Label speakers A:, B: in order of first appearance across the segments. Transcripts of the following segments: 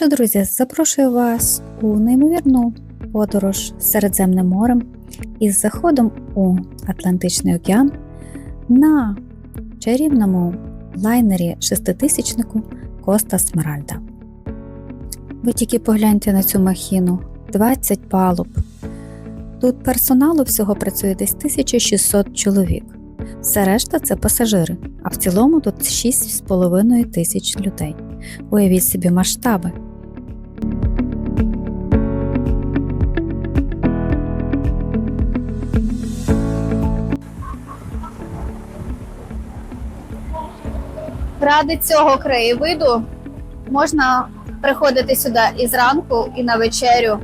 A: що, друзі, запрошую вас у неймовірну подорож Середземним морем із заходом у Атлантичний океан на чарівному лайнері шеститисячнику Коста Смеральда. Ви тільки погляньте на цю махіну 20 палуб. Тут персоналу всього працює десь 1600 чоловік. Все решта це пасажири, а в цілому тут 6,5 тисяч людей. Уявіть собі масштаби.
B: Ради цього краєвиду можна приходити сюди і зранку, і на вечерю,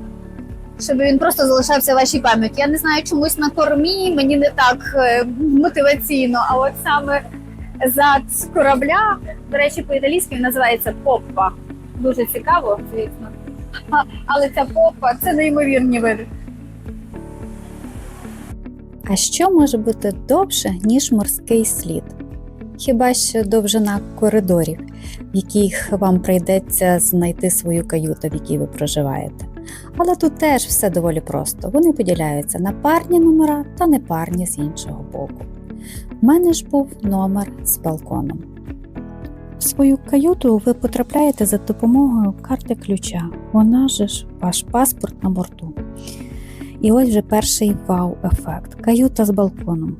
B: щоб він просто залишався в вашій пам'яті. Я не знаю, чомусь на кормі мені не так е, мотиваційно, а от саме зад корабля, до речі, по-італійськи називається поппа. Дуже цікаво, звісно. Але ця попа це неймовірні види.
A: А що може бути довше, ніж морський слід? Хіба що довжина коридорів, в яких вам прийдеться знайти свою каюту, в якій ви проживаєте. Але тут теж все доволі просто. Вони поділяються на парні номера та непарні з іншого боку. У мене ж був номер з балконом. В свою каюту ви потрапляєте за допомогою карти ключа. Вона ж ваш паспорт на борту. І ось вже перший вау-ефект. Каюта з балконом.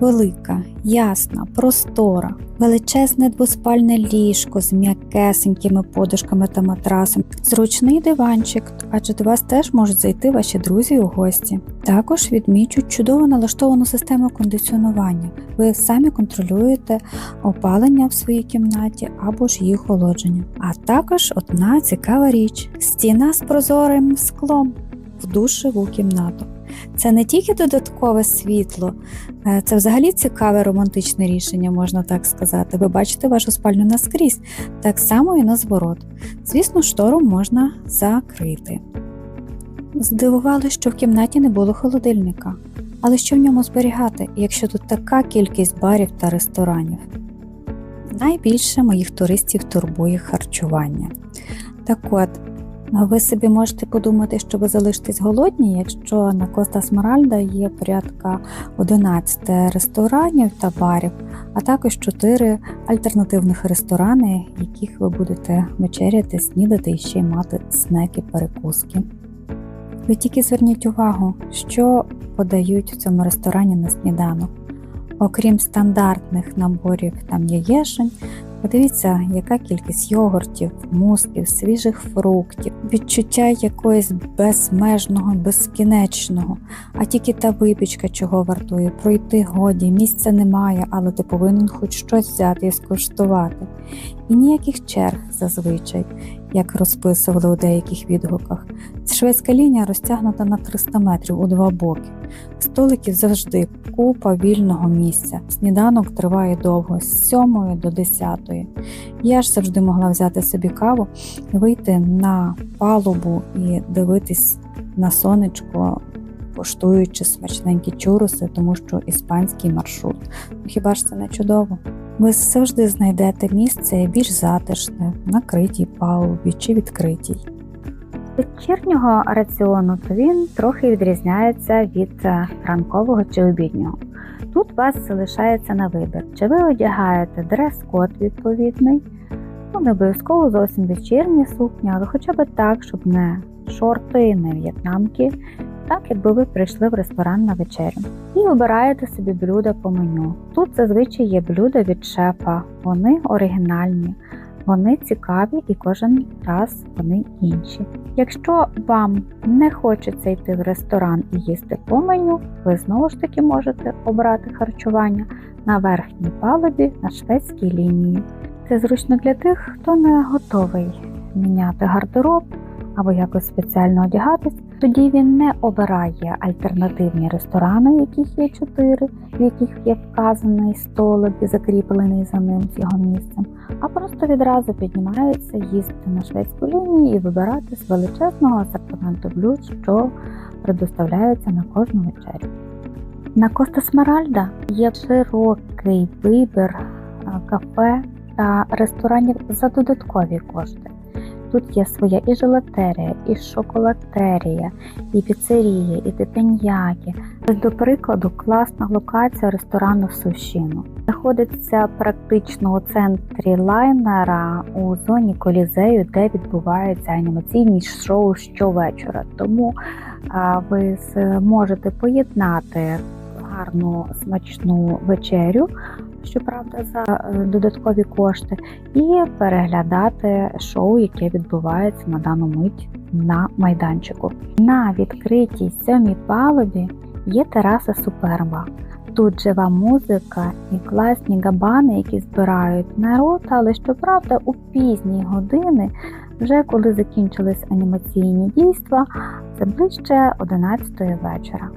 A: Велика, ясна, простора, величезне двоспальне ліжко з м'якесенькими подушками та матрасом, зручний диванчик, адже до вас теж можуть зайти ваші друзі у гості. Також відмічу чудово налаштовану систему кондиціонування. Ви самі контролюєте опалення в своїй кімнаті або ж її охолодження. А також одна цікава річ: стіна з прозорим склом в душеву кімнату. Це не тільки додаткове світло, е, це взагалі цікаве романтичне рішення, можна так сказати. Ви бачите вашу спальню наскрізь, так само і на зворот. Звісно, штору можна закрити. Здивували, що в кімнаті не було холодильника. Але що в ньому зберігати, якщо тут така кількість барів та ресторанів? Найбільше моїх туристів турбує харчування. Так от, ви собі можете подумати, що ви залишитесь голодні, якщо на Коста Смаральда є порядка 11 ресторанів та барів, а також 4 альтернативних ресторани, в яких ви будете вечеряти, снідати і ще й мати снеки, перекуски. Ви тільки зверніть увагу, що подають в цьому ресторані на сніданок. Окрім стандартних наборів там яєшень, Подивіться, яка кількість йогуртів, мусків, свіжих фруктів, відчуття якоїсь безмежного, безкінечного, а тільки та випічка, чого вартує, пройти годі, місця немає, але ти повинен хоч щось взяти і скуштувати. І ніяких черг зазвичай, як розписували у деяких відгуках. Шведська лінія розтягнута на 300 метрів у два боки. Столиків завжди купа вільного місця. Сніданок триває довго з 7 до 10. Я ж завжди могла взяти собі каву, вийти на палубу і дивитись на сонечко, поштуючи смачненькі чуруси, тому що іспанський маршрут. Ну, Хіба ж це не чудово? Ви завжди знайдете місце більш затишне, накритій палубі чи відкритій. Вечірнього раціону то він трохи відрізняється від е, ранкового чи обіднього. Тут вас залишається на вибір, чи ви одягаєте дрес-код відповідний, ну не обов'язково зовсім вечірні сукні, але хоча б так, щоб не шорти, не в'єтнамки, так якби ви прийшли в ресторан на вечерю. І обираєте собі блюда по меню. Тут зазвичай є блюда від шефа, вони оригінальні. Вони цікаві і кожен раз вони інші. Якщо вам не хочеться йти в ресторан і їсти по меню, ви знову ж таки можете обрати харчування на верхній палубі на шведській лінії. Це зручно для тих, хто не готовий міняти гардероб або якось спеціально одягатись. Тоді він не обирає альтернативні ресторани, яких є чотири, в яких є вказаний столик і закріплений за ним з його місцем, а просто відразу піднімається їсти на шведську лінію і вибирати з величезного асортименту блюд, що предоставляються на кожну вечерю. На Коста Смеральда є широкий вибір кафе та ресторанів за додаткові кошти. Тут є своя і желатерія, і шоколатерія, і піцерія, і тетеньяки. Ось, До прикладу, класна локація ресторану Сушіно. Знаходиться практично у центрі лайнера у зоні колізею, де відбуваються анімаційні шоу щовечора. Тому ви зможете поєднати гарну смачну вечерю, щоправда, за е, додаткові кошти, і переглядати шоу, яке відбувається на дану мить на майданчику. На відкритій сьомій палубі є тераса Суперба. Тут жива музика і класні габани, які збирають народ, але щоправда, у пізні години, вже коли закінчились анімаційні дійства, це ближче 11 вечора.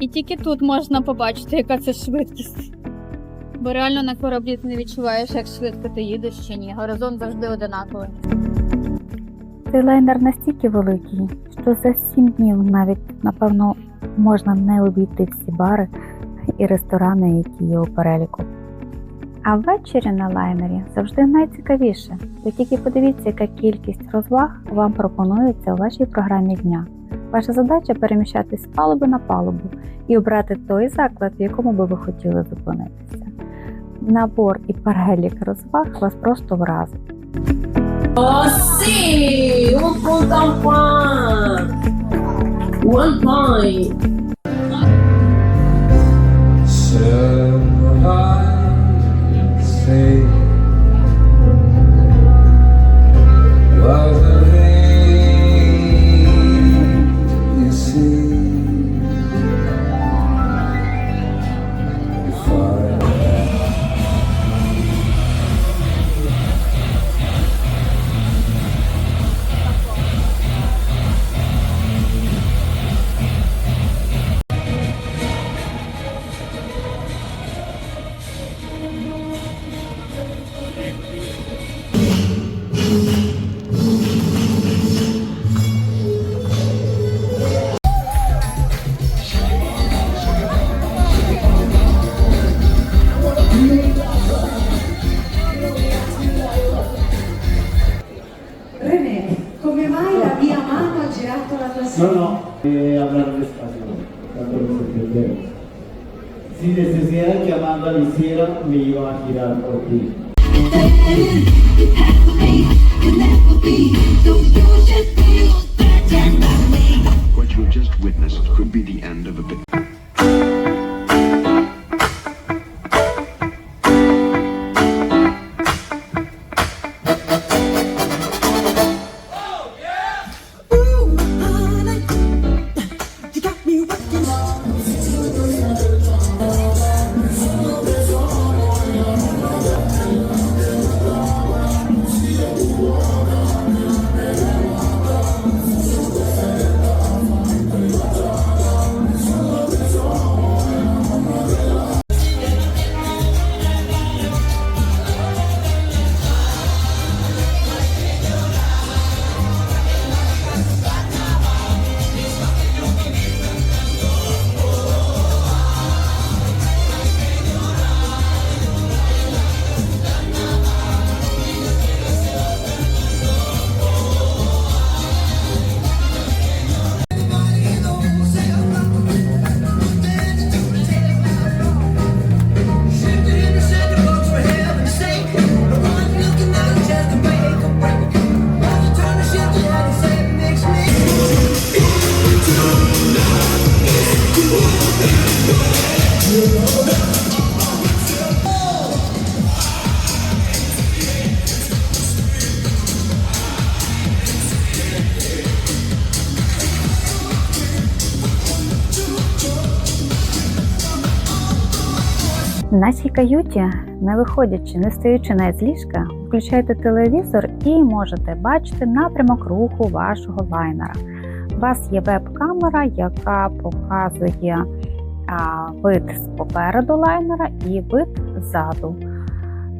B: І тільки тут можна побачити, яка це швидкість. Бо реально на кораблі ти не відчуваєш, як швидко ти їдеш чи ні. Горизонт завжди одинаковий.
A: Цей лайнер настільки великий, що за 7 днів навіть напевно можна не обійти всі бари і ресторани, які є у переліку. А ввечері на лайнері завжди найцікавіше. Ви тільки подивіться, яка кількість розваг вам пропонується у вашій програмі дня. Ваша задача переміщатись з палуби на палубу і обрати той заклад, в якому би ви хотіли зупинитися. Набор і перелік розваг вас просто вразить.
C: Oh. One point.
D: I say was
E: Yeah, okay.
A: В нашій каюті, не виходячи, не стоючи навіть з ліжка, включаєте телевізор і можете бачити напрямок руху вашого лайнера. У вас є веб-камера, яка показує вид з попереду лайнера і вид ззаду.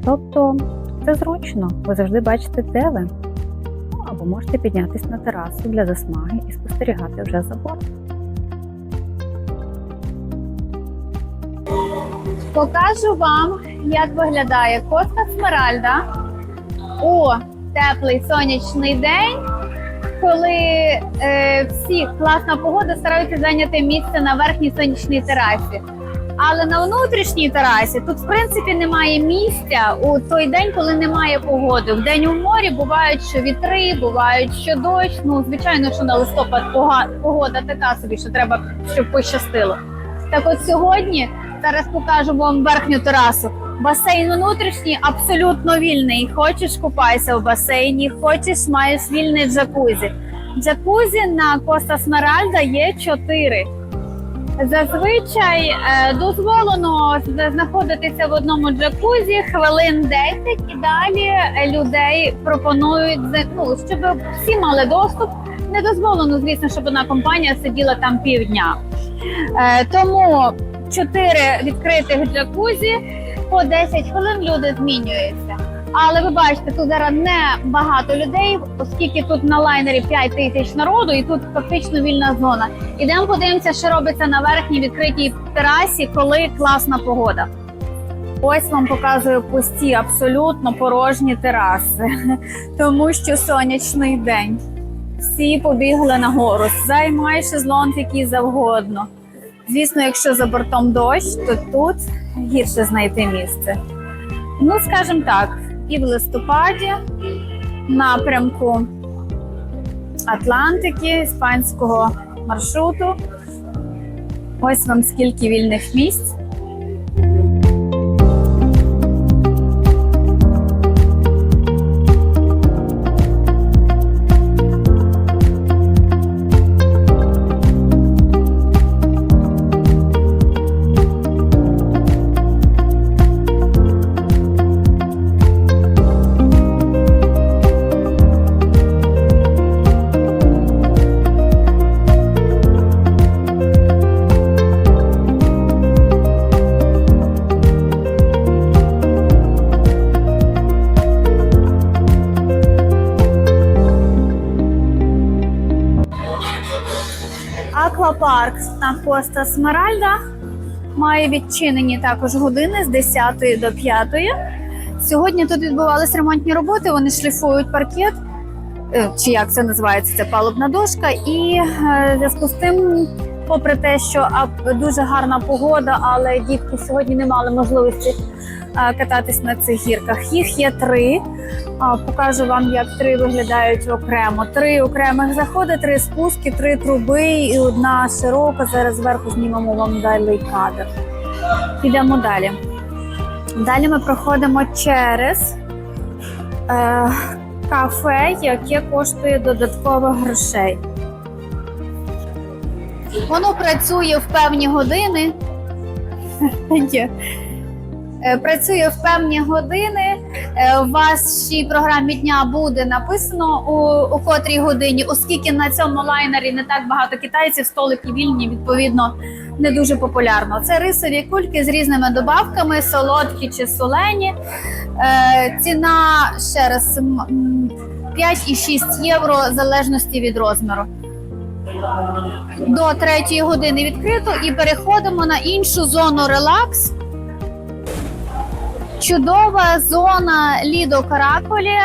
A: Тобто це зручно, ви завжди бачите, де ви. Ну, або можете піднятися на терасу для засмаги і спостерігати вже за бортом.
B: Покажу вам, як виглядає коста Смеральда у теплий сонячний день, коли е, всі класна погода стараються зайняти місце на верхній сонячній терасі. Але на внутрішній терасі тут, в принципі, немає місця у той день, коли немає погоди. В день у морі бувають, що вітри, бувають, що дощ. Ну, звичайно, що на листопад погода така собі, що треба, щоб пощастило. Так от сьогодні зараз покажу вам верхню терасу. Басейн внутрішній абсолютно вільний. Хочеш купайся в басейні, хочеш маєш вільний джакузі. Джакузі на Коста Смеральда є чотири. Зазвичай е, дозволено знаходитися в одному джакузі хвилин 10 і далі людей пропонують ну, щоб всі мали доступ. Не дозволено, звісно, щоб одна компанія сиділа там півдня. Е, тому чотири відкритих джакузі по 10 хвилин люди змінюються. Але ви бачите, тут зараз не багато людей, оскільки тут на лайнері 5 тисяч народу, і тут фактично вільна зона. Ідемо подивимося, що робиться на верхній відкритій терасі, коли класна погода. Ось вам показую пусті, абсолютно порожні тераси, тому що сонячний день. Всі побігли нагору. Займай шезлонг який завгодно. Звісно, якщо за бортом дощ, то тут гірше знайти місце. Ну, скажімо так, і в листопаді напрямку Атлантики, іспанського маршруту. Ось вам скільки вільних місць. Коста Смеральда має відчинені також години з 10 до 5. Сьогодні тут відбувалися ремонтні роботи. Вони шліфують паркет, е, чи як це називається, це палубна дошка. І е, зв'язку з тим, попри те, що дуже гарна погода, але дітки сьогодні не мали можливості е, кататись на цих гірках. Їх є три. Покажу вам, як три виглядають окремо. Три окремих заходи, три спуски, три труби і одна широка. Зараз зверху знімемо вам далі кадр. Підемо далі. Далі ми проходимо через е, кафе, яке коштує додаткових грошей. Воно працює в певні години. Е, Працює в певні години. Е, У вашій програмі дня буде написано у, у котрій годині, оскільки на цьому лайнері не так багато китайців, столики вільні, відповідно, не дуже популярно. Це рисові кульки з різними добавками, солодкі чи солені. Е, ціна ще раз м, м, 5,6 євро в залежності від розміру. До третьої години відкрито і переходимо на іншу зону релакс. Чудова зона Лідо Караколі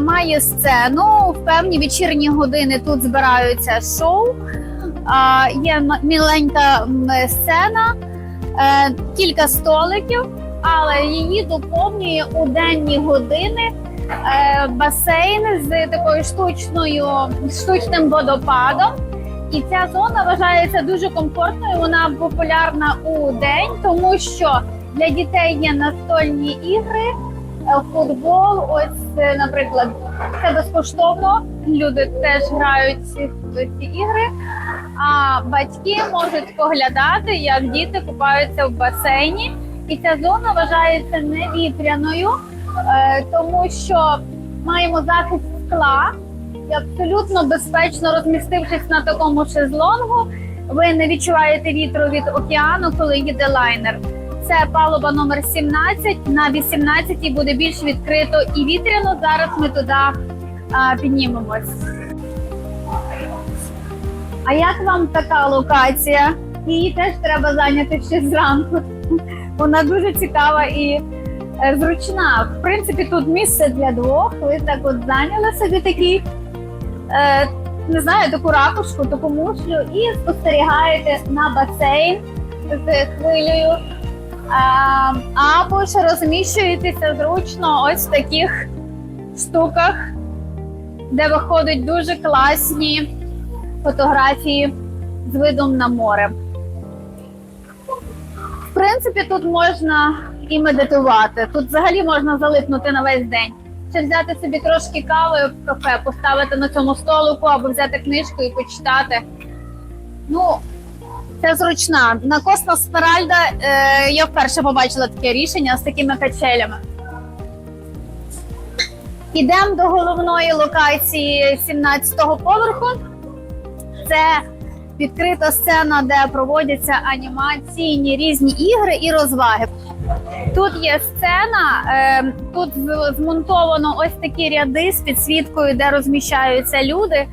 B: має сцену. В певні вечірні години тут збираються шоу. Є міленька сцена, е, кілька столиків, але її доповнює у денні години е, басейн з такою штучною штучним водопадом. І ця зона вважається дуже комфортною. Вона популярна у день, тому що для дітей є настольні ігри, е, футбол. Ось, е, наприклад, це безкоштовно. Люди теж грають ці, ці ігри. А батьки можуть поглядати, як діти купаються в басейні. І ця зона вважається невітряною, е, тому що маємо захист скла. І абсолютно безпечно розмістившись на такому шезлонгу, ви не відчуваєте вітру від океану, коли їде лайнер. Це палуба номер 17. На 18 буде більш відкрито і вітряно. Зараз ми туди а, піднімемось. А як вам така локація? Її теж треба зайняти ще зранку. Вона дуже цікава і е, зручна. В принципі, тут місце для двох. Ви так от зайняли собі такий, е, не знаю, таку ракушку, таку мушлю і спостерігаєте на басейн з хвилею. А, або ж розміщуєтеся зручно ось в таких штуках, де виходять дуже класні фотографії з видом на море. В принципі, тут можна і медитувати. Тут взагалі можна залипнути на весь день. Чи взяти собі трошки кави в кафе, поставити на цьому столику або взяти книжку і почитати. Ну, це зручна. На Космос Смеральда е, я вперше побачила таке рішення з такими качелями. Ідемо до головної локації 17-го поверху. Це відкрита сцена, де проводяться анімаційні різні ігри і розваги. Тут є сцена, е, тут змонтовано ось такі ряди з підсвіткою, де розміщаються люди.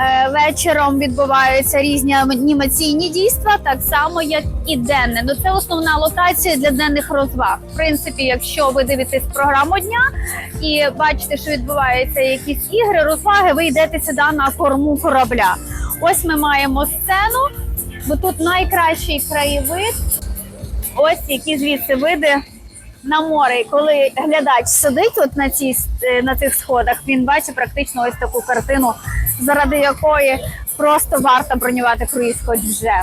B: Е, вечором відбуваються різні анімаційні дійства, так само як і денне. Ну це основна локація для денних розваг. В принципі, якщо ви дивитесь програму дня і бачите, що відбуваються якісь ігри, розваги, ви йдете сюди на корму корабля. Ось ми маємо сцену, бо тут найкращий краєвид. Ось які звідси види на море. І коли глядач сидить от на цій е, на цих сходах, він бачить практично ось таку картину, заради якої просто варто бронювати круїз хоч вже.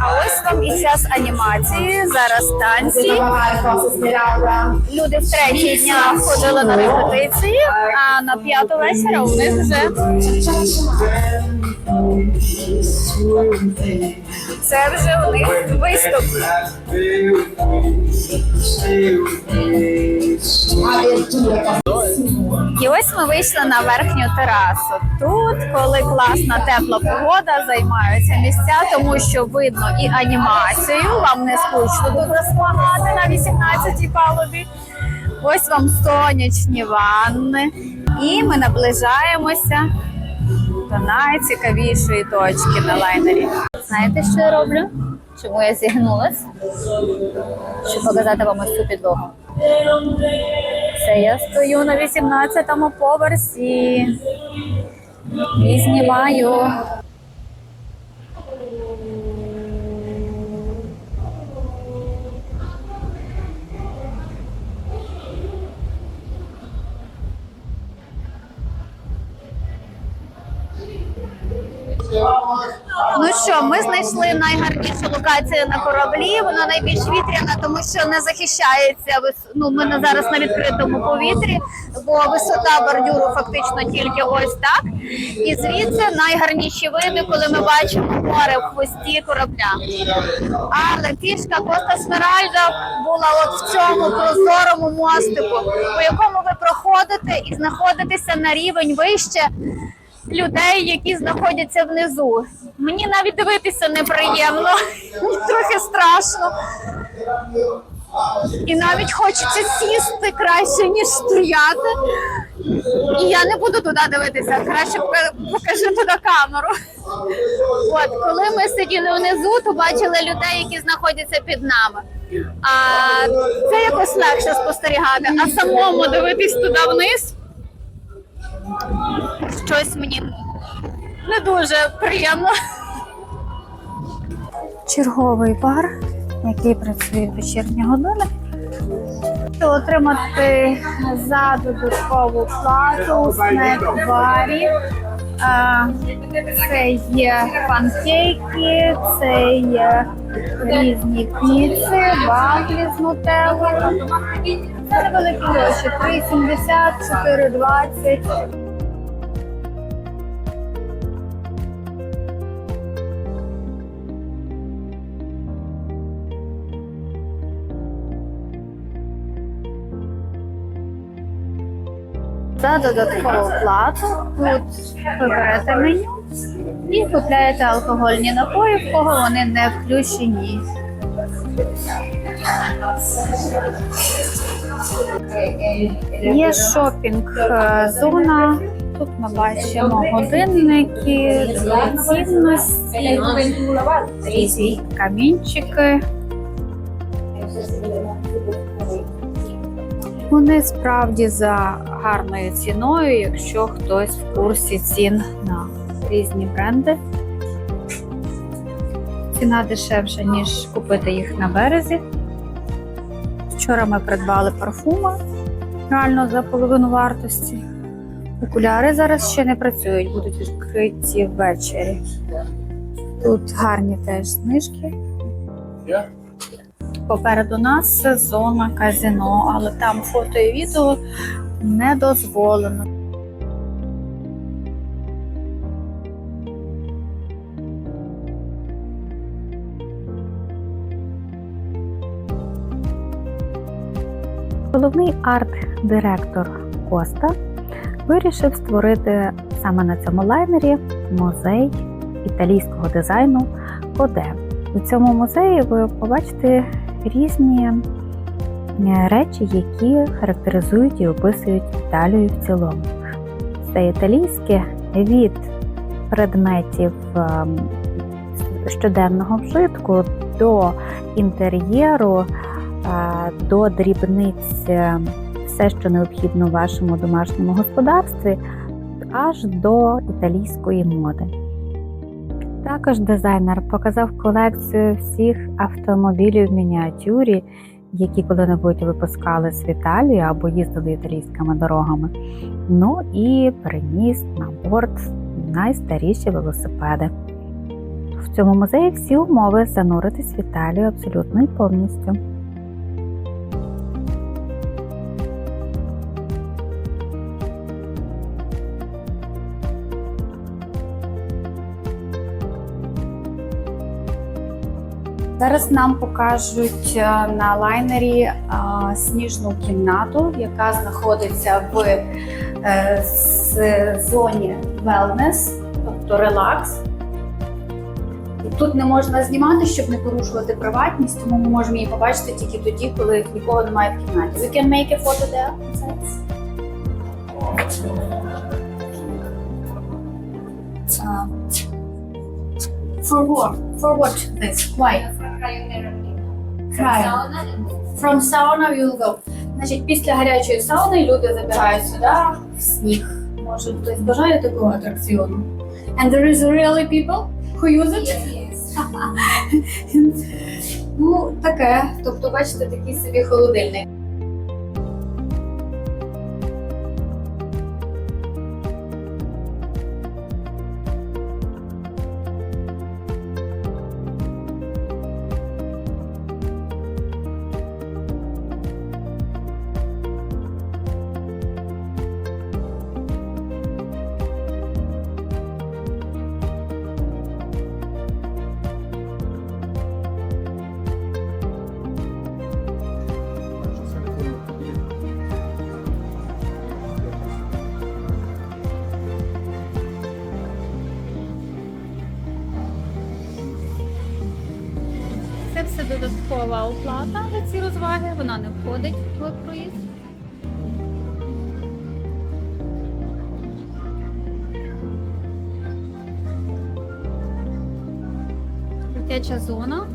B: А ось вам і час анімації, зараз танці. Люди в третій дня ходили на репетиції, а на п'яту вечора у них вже це вже у них виступ. І ось ми вийшли на верхню терасу. Тут, коли класна тепла погода, займаються місця, тому що видно і анімацію. Вам не скучно тут засмагати на 18-й палубі. Ось вам сонячні ванни. І ми наближаємося до найцікавішої точки на лайнері. Знаєте, що я роблю? Чому я зігнулась? Щоб показати вам ось цю підлогу. Це я стою на 18-му поверсі і знімаю. Ну що, ми знайшли найгарнішу локацію на кораблі. Вона найбільш вітряна, тому що не захищається Ну, ми зараз на відкритому повітрі, бо висота бордюру фактично тільки ось так. І звідси найгарніші види, коли ми бачимо море в хвості корабля. Але фішка Коста Смеральда була от в цьому прозорому мостику, по якому ви проходите і знаходитеся на рівень вище людей, які знаходяться внизу. Мені навіть дивитися неприємно, трохи страшно. І навіть хочеться сісти краще, ніж стояти. І я не буду туди дивитися, краще пока- покажи туди камеру. От, коли ми сиділи внизу, то бачили людей, які знаходяться під нами. А це якось легше спостерігати, а самому дивитись туди вниз щось мені не дуже приємно. Черговий бар, який працює в вечірні години. Отримати за додаткову плату у снек-барі. Це є панкейки, це є різні піци, вафлі з нутеллою. Це невеликі гроші 3,70, 4,20. За додаткову плату тут ви меню і купляєте алкогольні напої, в кого вони не включені. Є шопінг е, зона Тут ми бачимо годинники, цінності, різні камінчики. Вони справді за гарною ціною, якщо хтось в курсі цін на різні бренди. Ціна дешевша, ніж купити їх на березі. Вчора ми придбали парфуми реально за половину вартості. Окуляри зараз ще не працюють, будуть відкриті ввечері. Тут гарні теж знижки. Попереду нас зона казино, але там фото і відео не дозволено. Головний арт-директор Коста вирішив створити саме на цьому лайнері музей італійського дизайну Коде. У цьому музеї ви побачите різні речі, які характеризують і описують Італію в цілому. Це італійське від предметів ем, щоденного вжитку до інтер'єру, е, до дрібниць, е, все, що необхідно вашому домашньому господарстві, аж до італійської моди. Також дизайнер показав колекцію всіх автомобілів в мініатюрі, які коли-небудь випускали з Італії або їздили італійськими дорогами. Ну і приніс на борт найстаріші велосипеди. В цьому музеї всі умови зануритись в Італію абсолютно і повністю. Зараз нам покажуть е, на лайнері е, сніжну кімнату, яка знаходиться в е, зоні wellness, тобто релакс. Тут не можна знімати, щоб не порушувати приватність, тому ми можемо її побачити тільки тоді, коли нікого немає в кімнаті. We can make a photo there. Uh, for what? For what this? Why? Край. From sauna you'll go. Значить, після гарячої сауни люди забирають сюди в сніг. Може, хтось бажає такого атракціону? And there is really people who use it? ну, таке. Тобто, бачите, такий собі холодильник. Дитяча зона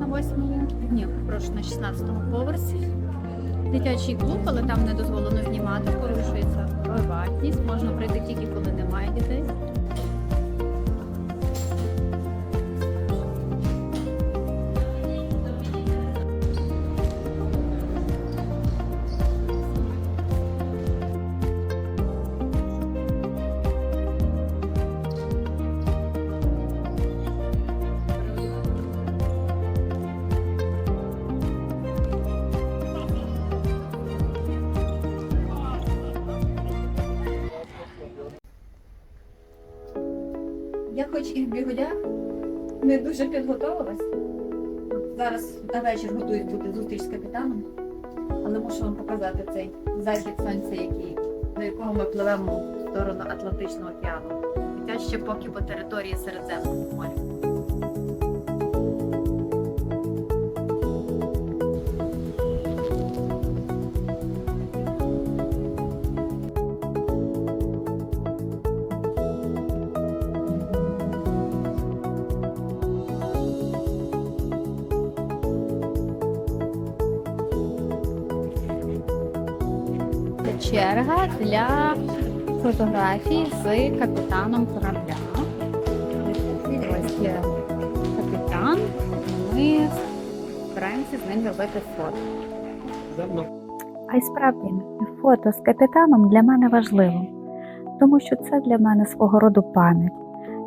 B: на восьмому, ні, прошу, на 16-му поверсі. Дитячий клуб, але там не дозволено знімати, порушується приватність. Можна прийти тільки коли немає дітей.
F: На вечір готуюсь бути зустріч з капітаном, але мушу вам показати цей захід сонця, який, до якого ми пливемо в сторону Атлантичного океану. І це ще поки по території Середземного моря.
A: Для фотографій з капітаном корабля. Ось є капітан, і ми збираємося з ним робити фото. А й справді, фото з капітаном для мене важливо, тому що це для мене свого роду пам'ять.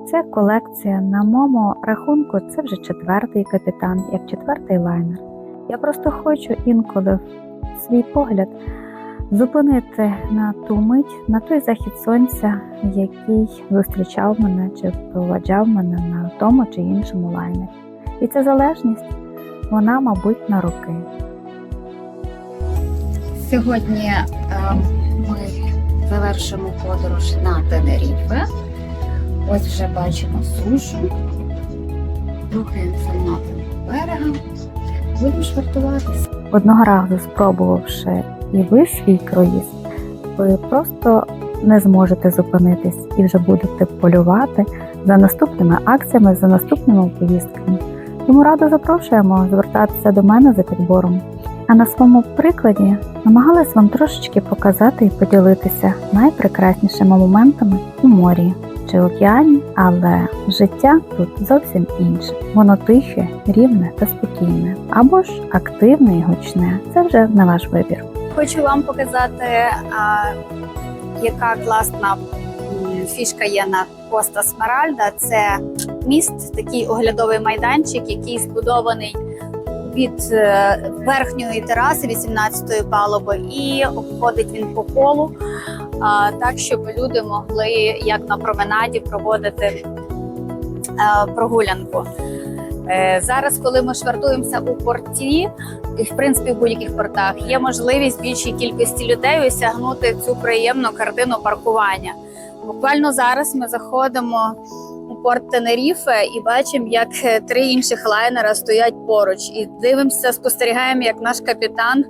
A: Це колекція на моєму рахунку, це вже четвертий капітан, як четвертий лайнер. Я просто хочу інколи свій погляд зупинити на ту мить, на той захід сонця, який зустрічав мене чи проваджав мене на тому чи іншому лайнері. І ця залежність, вона, мабуть, на роки. Сьогодні е, ми завершимо подорож на Тенеріфе. Ось вже бачимо сушу. Рухаємося напрямку берега. Будемо швартуватися. Одного разу спробувавши і ви свій круїз, ви просто не зможете зупинитись і вже будете полювати за наступними акціями, за наступними поїздками. Тому радо запрошуємо звертатися до мене за підбором. А на своєму прикладі намагалась вам трошечки показати і поділитися найпрекраснішими моментами у морі чи океані, але життя тут зовсім інше. Воно тихе, рівне та спокійне, або ж активне і гучне. Це вже на ваш вибір.
B: Хочу вам показати, а, яка класна фішка є на Коста Смеральда. Це міст, такий оглядовий майданчик, який збудований від е, верхньої тераси 18-ї палуби, і обходить він по колу, а, так щоб люди могли як на променаді проводити е, прогулянку. Е, Зараз, коли ми швартуємося у порті, і в принципі в будь-яких портах є можливість більшій кількості людей осягнути цю приємну картину паркування. Буквально зараз ми заходимо у порт Тенеріфе і бачимо, як е, три інших лайнера стоять поруч, і дивимося, спостерігаємо, як наш капітан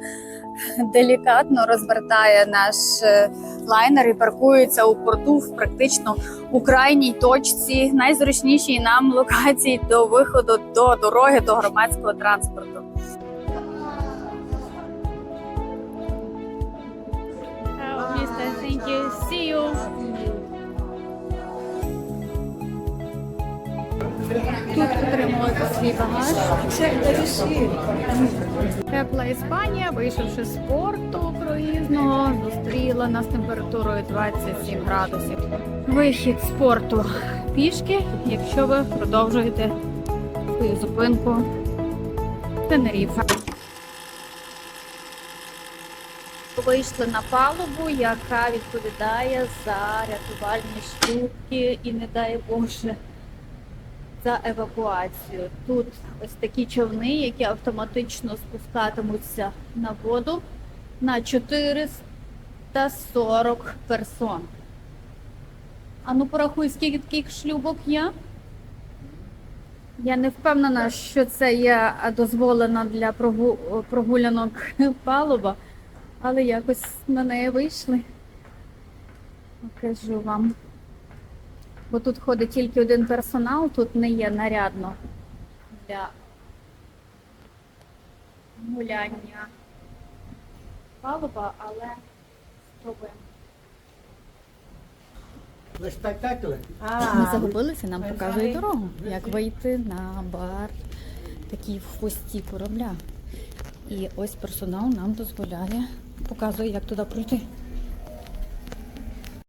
B: делікатно розвертає наш е, лайнер і паркується у порту в практично у крайній точці, найзручнішій нам локації до виходу до дороги до громадського транспорту. Thank you. See you. Тут отримувати свій багаж. Тепла Іспанія, вийшовши з порту круїзного, зустріла нас температурою 27 градусів. Вихід з порту пішки, якщо ви продовжуєте свою зупинку в Тенеріфе. Вийшли на палубу, яка відповідає за рятувальні штуки і не дай Боже за евакуацію. Тут ось такі човни, які автоматично спускатимуться на воду на 440 персон. А ну порахуй, скільки таких шлюбок є? Я не впевнена, що це є дозволено для прогу- прогулянок палуба, але якось на неї вийшли. Покажу вам. Бо тут ходить тільки один персонал, тут не є нарядно для гуляння палуба, але спробуємо. Ми загубилися, нам показують дорогу, як вийти на бар, такий в хвості корабля. І ось персонал нам дозволяє, показує, як туди пройти.